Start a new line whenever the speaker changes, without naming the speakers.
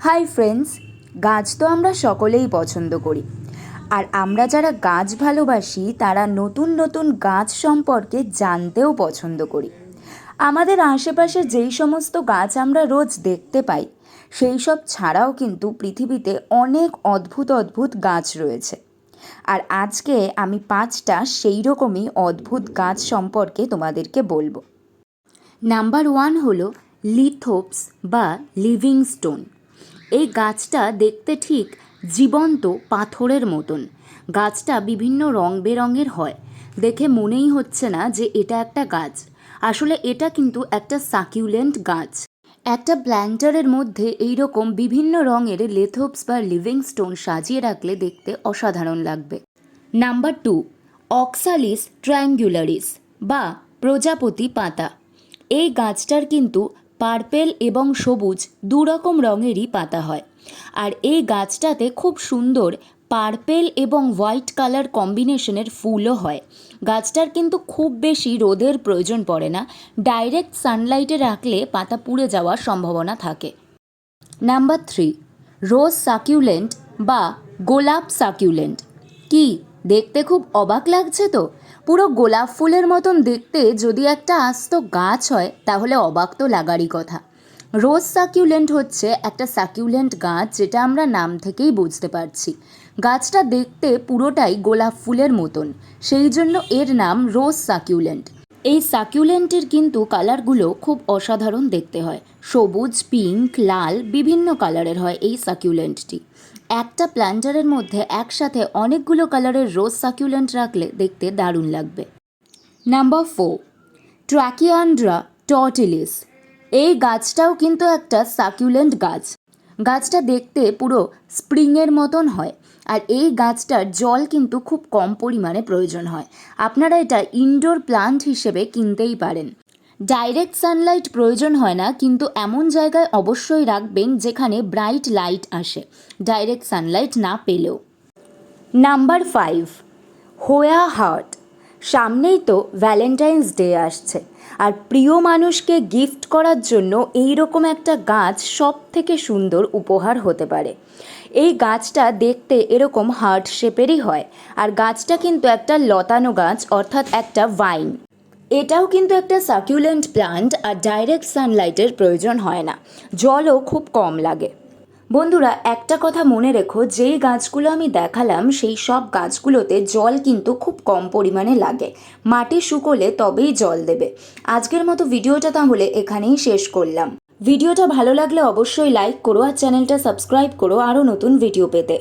Hi friends, গাছ তো আমরা সকলেই পছন্দ করি। আর আমরা যারা গাছ ভালোবাসি, তারা নতুন নতুন গাছ সম্পর্কে জানতেও পছন্দ করি। আমাদের আশেপাশে যেই সমস্ত গাছ আমরা রোজ দেখতে পাই, সেই সব ছাড়াও কিন্তু পৃথিবীতে অনেক অদ্ভুত অদ্ভুত গাছ রয়েছে। আর আজকে আমি পাঁচটা সেই রকমই অদ্ভুত গাছ সম্পর্কে তোমাদেরকে বলব। নাম্বার ওয়ান হলো লিথোপস বা লিভিং স্টোন। এই গাছটা দেখতে ঠিক জীবন্ত পাথরের মতন। গাছটা বিভিন্ন রং বেরঙের হয়। দেখে মনেই হচ্ছে না যে এটা একটা গাছ। আসলে এটা কিন্তু একটা সাকিউলেন্ট গাছ। একটা প্ল্যান্টারের মধ্যে এই রকম বিভিন্ন রঙের লেথোপস বা লিভিং স্টোন সাজিয়ে রাখলে দেখতে অসাধারণ লাগবে। নাম্বার টু, অক্সালিস ট্রায়াঙ্গুলারিস বা প্রজাপতি পাতা। এই গাছটার কিন্তু পার্পেল এবং সবুজ দু রকম রঙেরই পাতা হয়। আর এই গাছটাতে খুব সুন্দর পার্পেল এবং হোয়াইট কালার কম্বিনেশনের ফুলও হয়। গাছটার কিন্তু খুব বেশি রোদের প্রয়োজন পড়ে না। ডাইরেক্ট সানলাইটে রাখলে পাতা পুড়ে যাওয়ার সম্ভাবনা থাকে। নাম্বার থ্রি, রোজ সাকিউলেন্ট বা গোলাপ সাকিউলেন্ট। কি দেখতে খুব অবাক লাগছে তো। পুরো গোলাপ ফুলের মতন দেখতে যদি একটা আস্ত গাছ হয়, তাহলে অবাক তো লাগারই কথা। রোজ সাকিউলেন্ট হচ্ছে একটা সাকিউলেন্ট গাছ যেটা আমরা নাম থেকেই বুঝতে পারছি। গাছটা দেখতে পুরোটাই গোলাপ ফুলের মতন। সেই জন্য এর নাম রোজ সাকিউলেন্ট। এই সাকিউলেন্টের কিন্তু কালারগুলো খুব অসাধারণ দেখতে হয়। সবুজ, পিঙ্ক, লাল, বিভিন্ন কালারের হয় এই সাকিউলেন্টটি। একটা প্ল্যান্টারের মধ্যে একসাথে অনেকগুলো কালারের রোজ সাকিউলেন্ট রাখলে দেখতে দারুণ লাগবে। Number four Trachyandra tortilis. এই গাছটাও কিন্তু একটা সাকিউলেন্ট গাছ। গাছটা দেখতে পুরো স্প্রিংয়ের মতন হয়। আর এই গাছটার জল কিন্তু খুব কম পরিমাণে প্রয়োজন হয়। আপনারা এটা ইনডোর প্লান্ট হিসেবে কিনতেই পারেন। ডাইরেক্ট সানলাইট প্রয়োজন হয় না, কিন্তু এমন জায়গায় অবশ্যই রাখবেন যেখানে ব্রাইট লাইট আসে ডাইরেক্ট সানলাইট না পেলেও। নাম্বার ফাইভ হোয়া হার্ট সামনেই তো ভ্যালেন্টাইন্স ডে আসছে। আর প্রিয় মানুষকে গিফট করার জন্য এই রকম একটা গাছ সব থেকে সুন্দর উপহার হতে পারে। এই গাছটা দেখতে এরকম হার্ট শেপেরই হয়। আর গাছটা কিন্তু একটা লতানো গাছ, অর্থাৎ একটা ভাইন এটাও কিন্তু একটা সাকিউলেন্ট প্লান্ট আর ডাইরেক্ট সানলাইটের প্রয়োজন হয় না। জলও খুব কম লাগে। বন্ধুরা, একটা কথা মনে রেখো, যেই গাছগুলো আমি দেখালাম, সেই সব গাছগুলোতে জল কিন্তু খুব কম পরিমাণে লাগে। মাটি শুকোলে তবেই জল দেবে। আজকের মতো ভিডিওটা তাহলে এখানেই শেষ করলাম। ভিডিওটা ভালো লাগলে অবশ্যই লাইক করো আর চ্যানেলটা সাবস্ক্রাইব করো আরও নতুন ভিডিও পেতে।